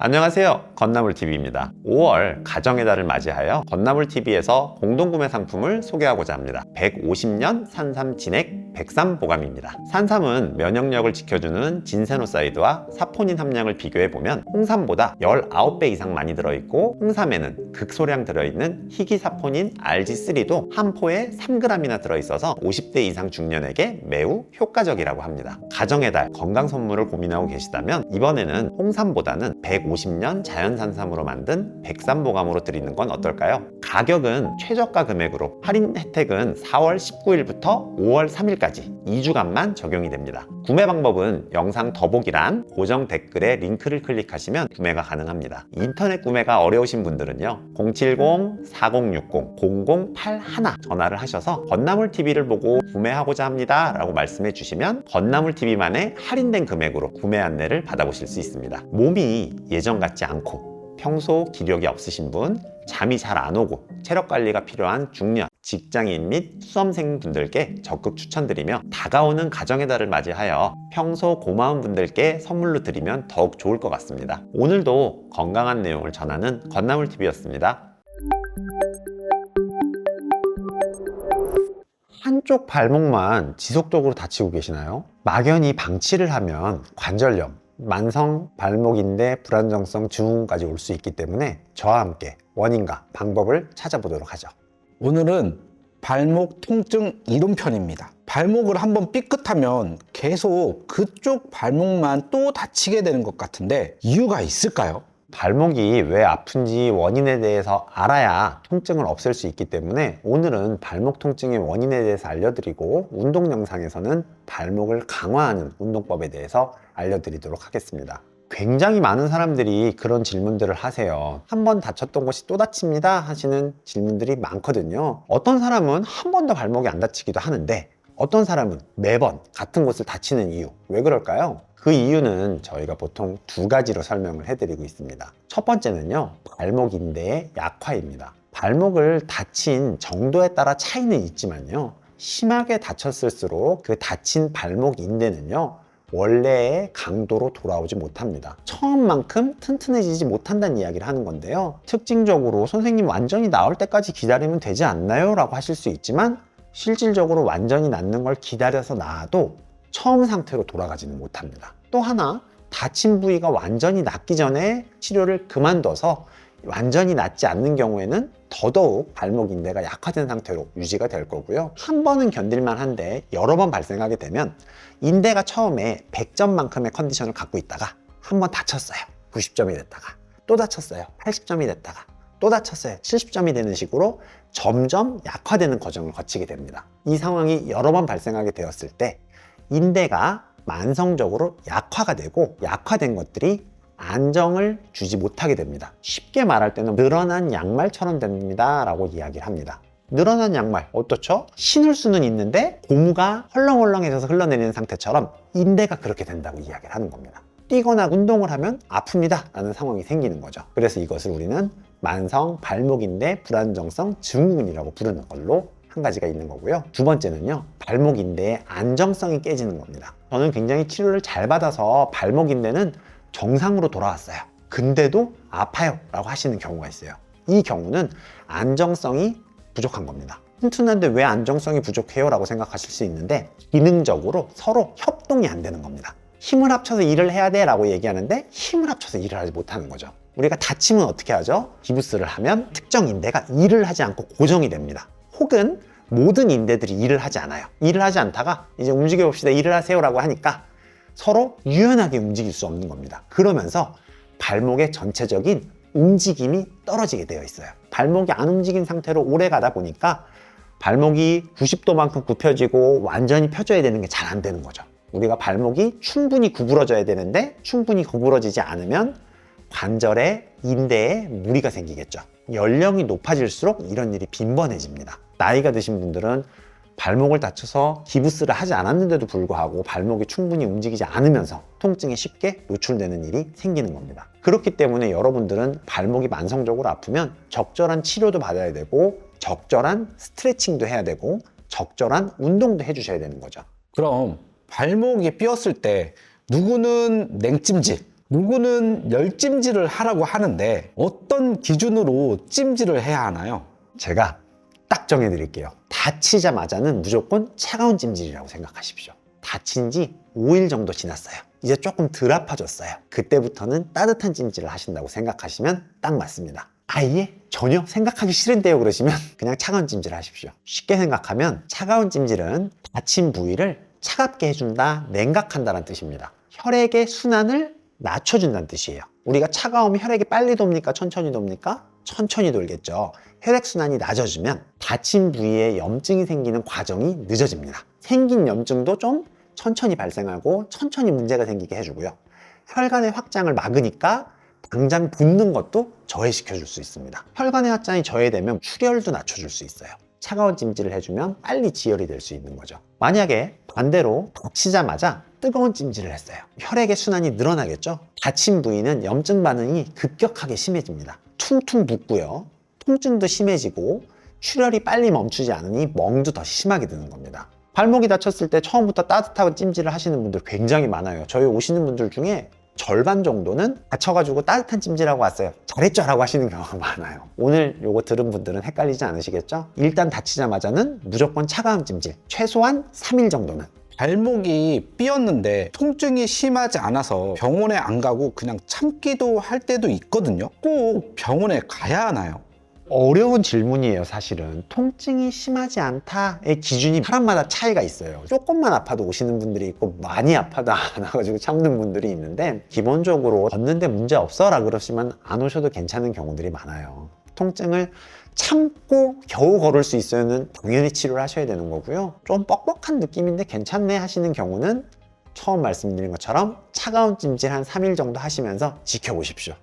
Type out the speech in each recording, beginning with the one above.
안녕하세요. 건나물TV입니다. 5월 가정의 달을 맞이하여 건나물TV에서 공동구매 상품을 소개하고자 합니다. 150년 산삼 진액 백삼 보감입니다. 산삼은 면역력을 지켜주는 진세노사이드와 사포닌 함량을 비교해보면 홍삼보다 19배 이상 많이 들어있고 홍삼에는 극소량 들어있는 희귀사포닌 RG3도 한 포에 3g이나 들어있어서 50대 이상 중년에게 매우 효과적이라고 합니다. 가정의 달 건강 선물을 고민하고 계시다면 이번에는 홍삼보다는 150년 자연산삼으로 만든 백삼보감으로 드리는 건 어떨까요? 가격은 최저가 금액으로 할인 혜택은 4월 19일부터 5월 3일까지 2주간만 적용이 됩니다. 구매 방법은 영상 더보기란 고정 댓글에 링크를 클릭하시면 구매가 가능합니다. 인터넷 구매가 어려우신 분들은요. 070-4060-0081 전화를 하셔서 건나물 TV를 보고 구매하고자 합니다. 라고 말씀해 주시면 건나물 TV만의 할인된 금액으로 구매 안내를 받아보실 수 있습니다. 몸이 예전 같지 않고 평소 기력이 없으신 분, 잠이 잘 안 오고 체력 관리가 필요한 중년, 직장인 및 수험생 분들께 적극 추천드리며 다가오는 가정의 달을 맞이하여 평소 고마운 분들께 선물로 드리면 더욱 좋을 것 같습니다. 오늘도 건강한 내용을 전하는 건나물 TV였습니다. 한쪽 발목만 지속적으로 다치고 계시나요? 막연히 방치를 하면 관절염, 만성 발목인대 불안정성 증후군까지 올 수 있기 때문에 저와 함께 원인과 방법을 찾아보도록 하죠. 오늘은 발목 통증 이론편입니다. 발목을 한번 삐끗하면 계속 그쪽 발목만 또 다치게 되는 것 같은데 이유가 있을까요? 발목이 왜 아픈지 원인에 대해서 알아야 통증을 없앨 수 있기 때문에 오늘은 발목 통증의 원인에 대해서 알려드리고 운동 영상에서는 발목을 강화하는 운동법에 대해서 알려드리도록 하겠습니다. 굉장히 많은 사람들이 그런 질문들을 하세요. 한 번 다쳤던 곳이 또 다칩니다 하시는 질문들이 많거든요. 어떤 사람은 한 번도 발목이 안 다치기도 하는데 어떤 사람은 매번 같은 곳을 다치는 이유 왜 그럴까요? 그 이유는 저희가 보통 두 가지로 설명을 해드리고 있습니다. 첫 번째는요, 발목 인대의 약화입니다. 발목을 다친 정도에 따라 차이는 있지만요, 심하게 다쳤을수록 그 다친 발목 인대는요, 원래의 강도로 돌아오지 못합니다. 처음만큼 튼튼해지지 못한다는 이야기를 하는 건데요. 특징적으로 선생님 완전히 나을 때까지 기다리면 되지 않나요? 라고 하실 수 있지만 실질적으로 완전히 낫는 걸 기다려서 나아도 처음 상태로 돌아가지는 못합니다. 또 하나 다친 부위가 완전히 낫기 전에 치료를 그만둬서 완전히 낫지 않는 경우에는 더더욱 발목 인대가 약화된 상태로 유지가 될 거고요. 한 번은 견딜만 한데 여러 번 발생하게 되면 인대가 처음에 100점만큼의 컨디션을 갖고 있다가 한 번 다쳤어요. 90점이 됐다가 또 다쳤어요. 80점이 됐다가 또 다쳤어요. 70점이 되는 식으로 점점 약화되는 과정을 거치게 됩니다. 이 상황이 여러 번 발생하게 되었을 때 인대가 만성적으로 약화가 되고 약화된 것들이 안정을 주지 못하게 됩니다. 쉽게 말할 때는 늘어난 양말처럼 됩니다. 라고 이야기를 합니다. 늘어난 양말 어떻죠? 신을 수는 있는데 고무가 헐렁헐렁해져서 흘러내리는 상태처럼 인대가 그렇게 된다고 이야기를 하는 겁니다. 뛰거나 운동을 하면 아픕니다. 라는 상황이 생기는 거죠. 그래서 이것을 우리는 만성 발목인대 불안정성 증후군이라고 부르는 걸로 한 가지가 있는 거고요. 두 번째는요, 발목 인대의 안정성이 깨지는 겁니다. 저는 굉장히 치료를 잘 받아서 발목 인대는 정상으로 돌아왔어요. 근데도 아파요. 라고 하시는 경우가 있어요. 이 경우는 안정성이 부족한 겁니다. 튼튼한데 왜 안정성이 부족해요? 라고 생각하실 수 있는데 기능적으로 서로 협동이 안 되는 겁니다. 힘을 합쳐서 일을 해야 돼 라고 얘기하는데 힘을 합쳐서 일을 하지 못하는 거죠. 우리가 다치면 어떻게 하죠? 기부스를 하면 특정 인대가 일을 하지 않고 고정이 됩니다. 혹은 모든 인대들이 일을 하지 않아요. 일을 하지 않다가 이제 움직여 봅시다. 일을 하세요라고 하니까 서로 유연하게 움직일 수 없는 겁니다. 그러면서 발목의 전체적인 움직임이 떨어지게 되어 있어요. 발목이 안 움직인 상태로 오래 가다 보니까 발목이 90도만큼 굽혀지고 완전히 펴져야 되는 게 잘 안 되는 거죠. 우리가 발목이 충분히 구부러져야 되는데 충분히 구부러지지 않으면 관절에 인대에 무리가 생기겠죠. 연령이 높아질수록 이런 일이 빈번해집니다. 나이가 드신 분들은 발목을 다쳐서 기부스를 하지 않았는데도 불구하고 발목이 충분히 움직이지 않으면서 통증에 쉽게 노출되는 일이 생기는 겁니다. 그렇기 때문에 여러분들은 발목이 만성적으로 아프면 적절한 치료도 받아야 되고 적절한 스트레칭도 해야 되고 적절한 운동도 해주셔야 되는 거죠. 그럼 발목이 삐었을 때 누구는 냉찜질, 누구는 열 찜질을 하라고 하는데 어떤 기준으로 찜질을 해야 하나요? 제가 딱 정해드릴게요. 다치자마자는 무조건 차가운 찜질이라고 생각하십시오. 다친 지 5일 정도 지났어요. 이제 조금 덜 아파졌어요. 그때부터는 따뜻한 찜질을 하신다고 생각하시면 딱 맞습니다. 아예 전혀 생각하기 싫은데요 그러시면 그냥 차가운 찜질을 하십시오. 쉽게 생각하면 차가운 찜질은 다친 부위를 차갑게 해준다, 냉각한다는 뜻입니다. 혈액의 순환을 낮춰준다는 뜻이에요. 우리가 차가우면 혈액이 빨리 돕니까? 천천히 돕니까? 천천히 돌겠죠. 혈액순환이 낮아지면 다친 부위에 염증이 생기는 과정이 늦어집니다. 생긴 염증도 좀 천천히 발생하고 천천히 문제가 생기게 해주고요. 혈관의 확장을 막으니까 당장 붓는 것도 저해시켜 줄 수 있습니다. 혈관의 확장이 저해되면 출혈도 낮춰줄 수 있어요. 차가운 찜질을 해주면 빨리 지혈이 될 수 있는 거죠. 만약에 반대로 다치자마자 뜨거운 찜질을 했어요. 혈액의 순환이 늘어나겠죠? 다친 부위는 염증 반응이 급격하게 심해집니다. 퉁퉁 붓고요. 통증도 심해지고 출혈이 빨리 멈추지 않으니 멍도 더 심하게 드는 겁니다. 발목이 다쳤을 때 처음부터 따뜻하고 찜질을 하시는 분들 굉장히 많아요. 저희 오시는 분들 중에 절반 정도는 다쳐가지고 따뜻한 찜질하고 왔어요. 잘했죠? 라고 하시는 경우가 많아요. 오늘 요거 들은 분들은 헷갈리지 않으시겠죠? 일단 다치자마자는 무조건 차가운 찜질. 최소한 3일 정도는. 발목이 삐었는데 통증이 심하지 않아서 병원에 안 가고 그냥 참기도 할 때도 있거든요. 꼭 병원에 가야 하나요? 어려운 질문이에요, 사실은. 통증이 심하지 않다의 기준이 사람마다 차이가 있어요. 조금만 아파도 오시는 분들이 있고, 많이 아파도 안 와가지고 참는 분들이 있는데, 기본적으로 걷는데 문제 없어? 라 그러시면 안 오셔도 괜찮은 경우들이 많아요. 통증을 참고 겨우 걸을 수 있어야는 당연히 치료를 하셔야 되는 거고요. 좀 뻑뻑한 느낌인데 괜찮네 하시는 경우는 처음 말씀드린 것처럼 차가운 찜질 한 3일 정도 하시면서 지켜보십시오.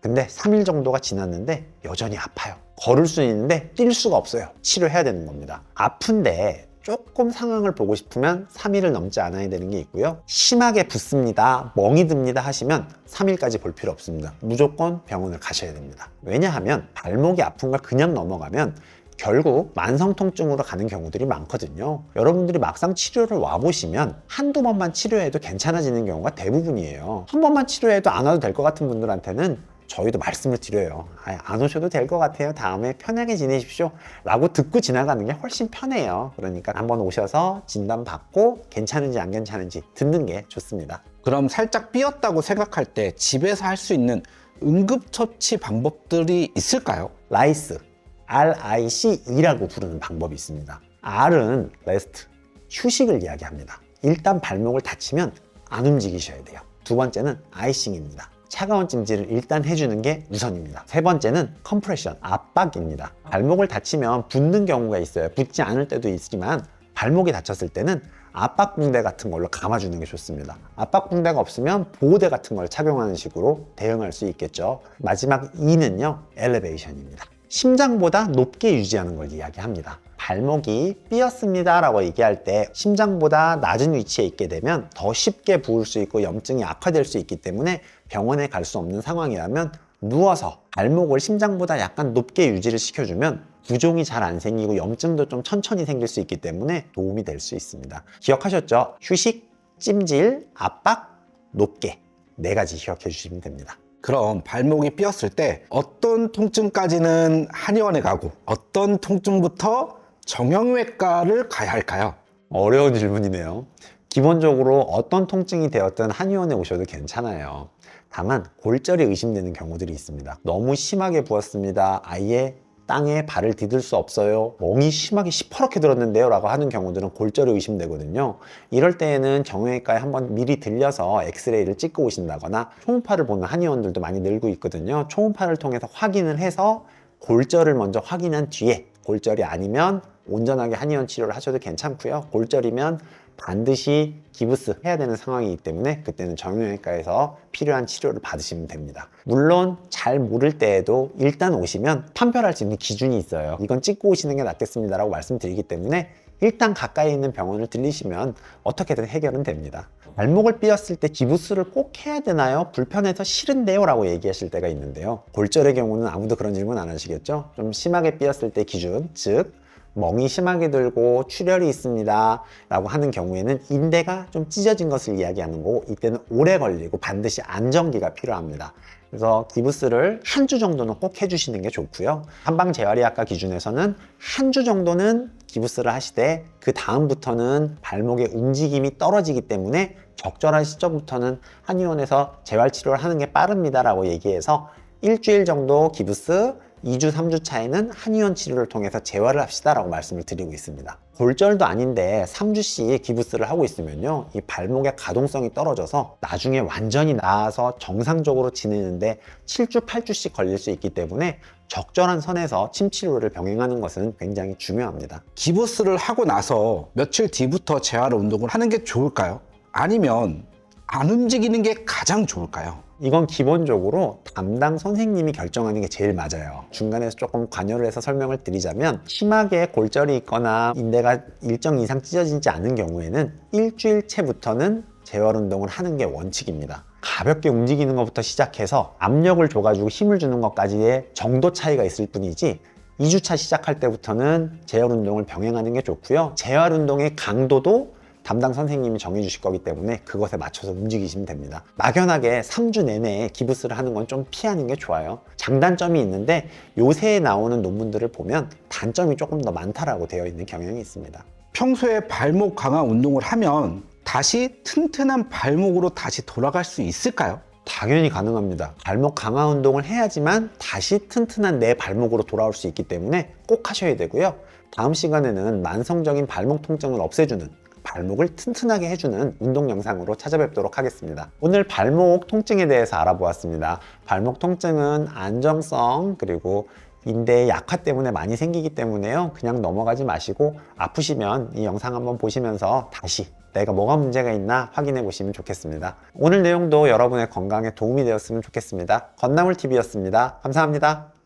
근데 3일 정도가 지났는데 여전히 아파요. 걸을 수는 있는데 뛸 수가 없어요. 치료해야 되는 겁니다. 아픈데 조금 상황을 보고 싶으면 3일을 넘지 않아야 되는 게 있고요. 심하게 붓습니다. 멍이 듭니다 하시면 3일까지 볼 필요 없습니다. 무조건 병원을 가셔야 됩니다. 왜냐하면 발목이 아픈 걸 그냥 넘어가면 결국 만성 통증으로 가는 경우들이 많거든요. 여러분들이 막상 치료를 와보시면 한두 번만 치료해도 괜찮아지는 경우가 대부분이에요. 한 번만 치료해도 안 와도 될 것 같은 분들한테는 저희도 말씀을 드려요. 아예 안 오셔도 될 것 같아요. 다음에 편하게 지내십시오. 라고 듣고 지나가는 게 훨씬 편해요. 그러니까 한번 오셔서 진단 받고 괜찮은지 안 괜찮은지 듣는 게 좋습니다. 그럼 살짝 삐었다고 생각할 때 집에서 할 수 있는 응급처치 방법들이 있을까요? 라이스, RICE라고 부르는 방법이 있습니다. R은 레스트, 휴식을 이야기합니다. 일단 발목을 다치면 안 움직이셔야 돼요. 두 번째는 아이싱입니다. 차가운 찜질을 일단 해주는 게 우선입니다. 세 번째는 컴프레션, 압박입니다. 발목을 다치면 붓는 경우가 있어요. 붓지 않을 때도 있지만 발목이 다쳤을 때는 압박 붕대 같은 걸로 감아주는 게 좋습니다. 압박 붕대가 없으면 보호대 같은 걸 착용하는 식으로 대응할 수 있겠죠. 마지막 E는요, 엘리베이션입니다. 심장보다 높게 유지하는 걸 이야기합니다. 발목이 삐었습니다 라고 얘기할 때 심장보다 낮은 위치에 있게 되면 더 쉽게 부을 수 있고 염증이 악화될 수 있기 때문에 병원에 갈 수 없는 상황이라면 누워서 발목을 심장보다 약간 높게 유지를 시켜주면 부종이 잘 안 생기고 염증도 좀 천천히 생길 수 있기 때문에 도움이 될 수 있습니다. 기억하셨죠? 휴식, 찜질, 압박, 높게 네 가지 기억해 주시면 됩니다. 그럼 발목이 삐었을 때 어떤 통증까지는 한의원에 가고 어떤 통증부터 정형외과를 가야 할까요? 어려운 질문이네요. 기본적으로 어떤 통증이 되었든 한의원에 오셔도 괜찮아요. 다만 골절이 의심되는 경우들이 있습니다. 너무 심하게 부었습니다. 아예 땅에 발을 디딜 수 없어요. 멍이 심하게 시퍼렇게 들었는데요. 라고 하는 경우들은 골절이 의심되거든요. 이럴 때에는 정형외과에 한번 미리 들려서 엑스레이를 찍고 오신다거나 초음파를 보는 한의원들도 많이 늘고 있거든요. 초음파를 통해서 확인을 해서 골절을 먼저 확인한 뒤에 골절이 아니면 온전하게 한의원 치료를 하셔도 괜찮고요. 골절이면 반드시 기부스 해야 되는 상황이기 때문에 그때는 정형외과에서 필요한 치료를 받으시면 됩니다. 물론 잘 모를 때에도 일단 오시면 판별할 수 있는 기준이 있어요. 이건 찍고 오시는 게 낫겠습니다라고 말씀드리기 때문에 일단 가까이 있는 병원을 들리시면 어떻게든 해결은 됩니다. 발목을 삐었을 때 기부스를 꼭 해야 되나요? 불편해서 싫은데요? 라고 얘기하실 때가 있는데요. 골절의 경우는 아무도 그런 질문 안 하시겠죠? 좀 심하게 삐었을 때 기준, 즉 멍이 심하게 들고 출혈이 있습니다. 라고 하는 경우에는 인대가 좀 찢어진 것을 이야기하는 거고 이때는 오래 걸리고 반드시 안정기가 필요합니다. 그래서 기부스를 한 주 정도는 꼭 해주시는 게 좋고요. 한방 재활의학과 기준에서는 한 주 정도는 기부스를 하시되 그 다음부터는 발목의 움직임이 떨어지기 때문에 적절한 시점부터는 한의원에서 재활 치료를 하는 게 빠릅니다라고 얘기해서 일주일 정도 기부스 2주, 3주 차에는 한의원 치료를 통해서 재활을 합시다 라고 말씀을 드리고 있습니다. 골절도 아닌데 3주씩 기부스를 하고 있으면요. 이 발목의 가동성이 떨어져서 나중에 완전히 나아서 정상적으로 지내는데 7주, 8주씩 걸릴 수 있기 때문에 적절한 선에서 침 치료를 병행하는 것은 굉장히 중요합니다. 기부스를 하고 나서 며칠 뒤부터 재활 운동을 하는 게 좋을까요? 아니면 안 움직이는 게 가장 좋을까요? 이건 기본적으로 담당 선생님이 결정하는 게 제일 맞아요. 중간에서 조금 관여를 해서 설명을 드리자면 심하게 골절이 있거나 인대가 일정 이상 찢어지지 않은 경우에는 일주일째부터는 재활 운동을 하는 게 원칙입니다. 가볍게 움직이는 것부터 시작해서 압력을 줘가지고 힘을 주는 것까지의 정도 차이가 있을 뿐이지 2주차 시작할 때부터는 재활 운동을 병행하는 게 좋고요. 재활 운동의 강도도 담당 선생님이 정해주실 거기 때문에 그것에 맞춰서 움직이시면 됩니다. 막연하게 3주 내내 기부스를 하는 건 좀 피하는 게 좋아요. 장단점이 있는데 요새 나오는 논문들을 보면 단점이 조금 더 많다라고 되어 있는 경향이 있습니다. 평소에 발목 강화 운동을 하면 다시 튼튼한 발목으로 다시 돌아갈 수 있을까요? 당연히 가능합니다. 발목 강화 운동을 해야지만 다시 튼튼한 내 발목으로 돌아올 수 있기 때문에 꼭 하셔야 되고요. 다음 시간에는 만성적인 발목 통증을 없애주는 발목을 튼튼하게 해주는 운동 영상으로 찾아뵙도록 하겠습니다. 오늘 발목 통증에 대해서 알아보았습니다. 발목 통증은 안정성 그리고 인대의 약화 때문에 많이 생기기 때문에요. 그냥 넘어가지 마시고 아프시면 이 영상 한번 보시면서 다시 내가 뭐가 문제가 있나 확인해 보시면 좋겠습니다. 오늘 내용도 여러분의 건강에 도움이 되었으면 좋겠습니다. 건나물 TV였습니다. 감사합니다.